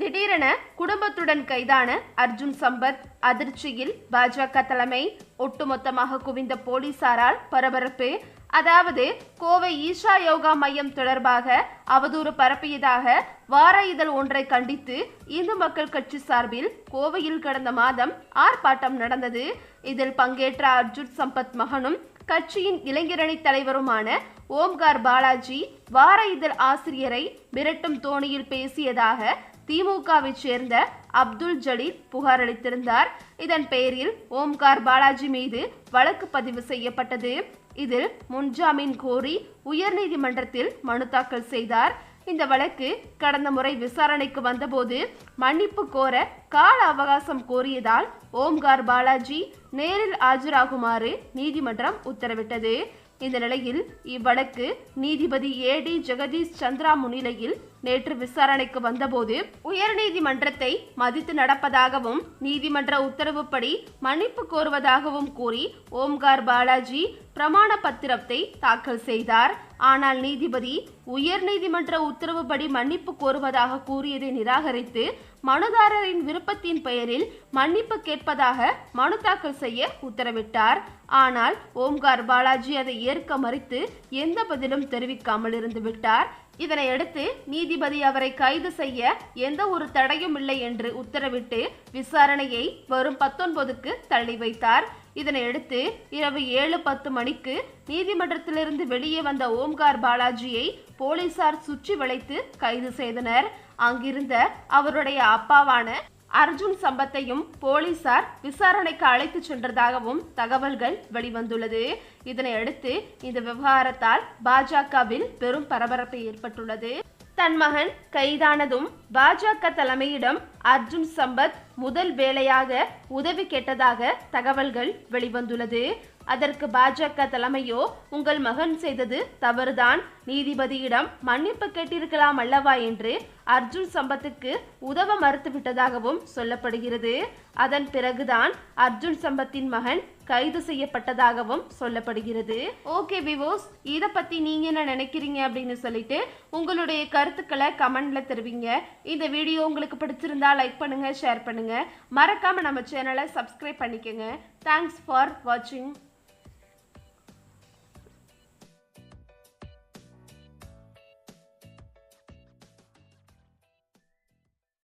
திடீரென குடும்பத்துடன் கைதான அர்ஜுன் சம்பத் அதிர்ச்சியில் பாஜக தலைமை. ஒட்டுமொத்தமாக குவிந்த போலீசாரால் பரபரப்பு. அதாவது கோவை ஈஷா யோகா மையம் தொடர்பாக அவதூறு பரப்பியதாக வார இதழ் ஒன்றை கண்டித்து இந்து மக்கள் கட்சி சார்பில் கோவையில் கடந்த மாதம் ஆர்ப்பாட்டம் நடந்தது. இதில் பங்கேற்ற அர்ஜுன் சம்பத் மகனும் கட்சியின் இளைஞரணி தலைவருமான ஓம்கார் பாலாஜி வார இதழ் ஆசிரியரை மிரட்டும் தோணியில் பேசியதாக திமுகவை சேர்ந்த அப்துல் ஜலீல் புகார் அளித்திருந்தார். இதன் பேரில் ஓம்கார் பாலாஜி மீது வழக்கு பதிவு செய்யப்பட்டது. இதில் முன்ஜாமீன் கோரி உயர்நீதிமன்றத்தில் மனு தாக்கல் செய்தார். இந்த வழக்கு கடந்த முறை விசாரணைக்கு வந்தபோது மன்னிப்பு கோர கால அவகாசம் கோரியதால் ஓம்கார் பாலாஜி நேரில் ஆஜராகுமாறு நீதிமன்றம் உத்தரவிட்டது. இந்த நிலையில் இவ்வழக்கு நீதிபதி ஏ டி ஜெகதீஷ் சந்திரா முன்னிலையில் நேற்று விசாரணைக்கு வந்தபோது உயர்நீதிமன்றத்தை மதித்து நடப்பதாகவும் நீதிமன்ற உத்தரவுப்படி மன்னிப்பு கோருவதாகவும் கூறி ஓம்கார் பாலாஜி பிரமாண பத்திரத்தை தாக்கல் செய்தார். ஆனால் நீதிபதி உயர்நீதிமன்ற உத்தரவுப்படி மன்னிப்பு கோருவதாக கூறியதை நிராகரித்து மனுதாரரின் விருப்பத்தின் பெயரில் மன்னிப்பு கேட்பதாக மனு தாக்கல் செய்ய உத்தரவிட்டார். ஆனால் ஓம்கார் பாலாஜி அதை ஏற்க மறுத்து எந்த பதிலும் தெரிவிக்காமல் இருந்து விட்டார். இதனையடுத்து நீதிபதி அவரை கைது செய்ய எந்த ஒரு தடையும் இல்லை என்று உத்தரவிட்டு விசாரணையை வரும் பத்தொன்பதுக்கு தள்ளி வைத்தார். இதனையடுத்து இரவு ஏழு பத்து மணிக்கு நீதிமன்றத்திலிருந்து வெளியே வந்த ஓம்கார் பாலாஜியை போலீசார் சுற்றி வளைத்து கைது செய்தனர். அங்கிருந்த அவருடைய அப்பாவான அர்ஜுன் சம்பத்தையும் போலீசார் விசாரணைக்கு அழைத்து சென்றதாகவும் தகவல்கள் வெளிவந்துள்ளது. இதனை அடுத்து இந்த விவகாரத்தால் பாஜகவில் பெரும் பரபரப்பு ஏற்பட்டுள்ளது. தன் மகன் கைதானதும் பாஜக தலைமையிடம் அர்ஜுன் சம்பத் முதல் வேலையாக உதவி கேட்டதாக தகவல்கள் வெளிவந்துள்ளது. அதற்கு பாஜக தலைமையோ உங்கள் மகன் செய்தது தவறுதான். நீதிபதியிடம் மன்னிப்பு கேட்டிருக்கலாம் அல்லவா? என்று அர்ஜுன் சம்பத்துக்கு உதவ மறுத்துவிட்டதாகவும் சொல்லப்படுகிறது. அதன் பிறகுதான் அர்ஜுன் சம்பத்தின் மகன் கைது செய்யப்பட்டதாகவும் சொல்லப்படுகிறது. ஓகே விவோஸ் இதை பத்தி நீங்க என்ன நினைக்கிறீங்க அப்படின்னு சொல்லிட்டு உங்களுடைய கருத்துக்களை கமெண்ட்ல தெரிவிங்க. இந்த வீடியோ உங்களுக்கு பிடிச்சிருந்தா லைக் பண்ணுங்க ஷேர் பண்ணுங்க. மறக்காம நம்ம சேனலை சப்ஸ்கிரைப் பண்ணிக்கோங்க. தேங்க்ஸ் ஃபார் வாட்சிங்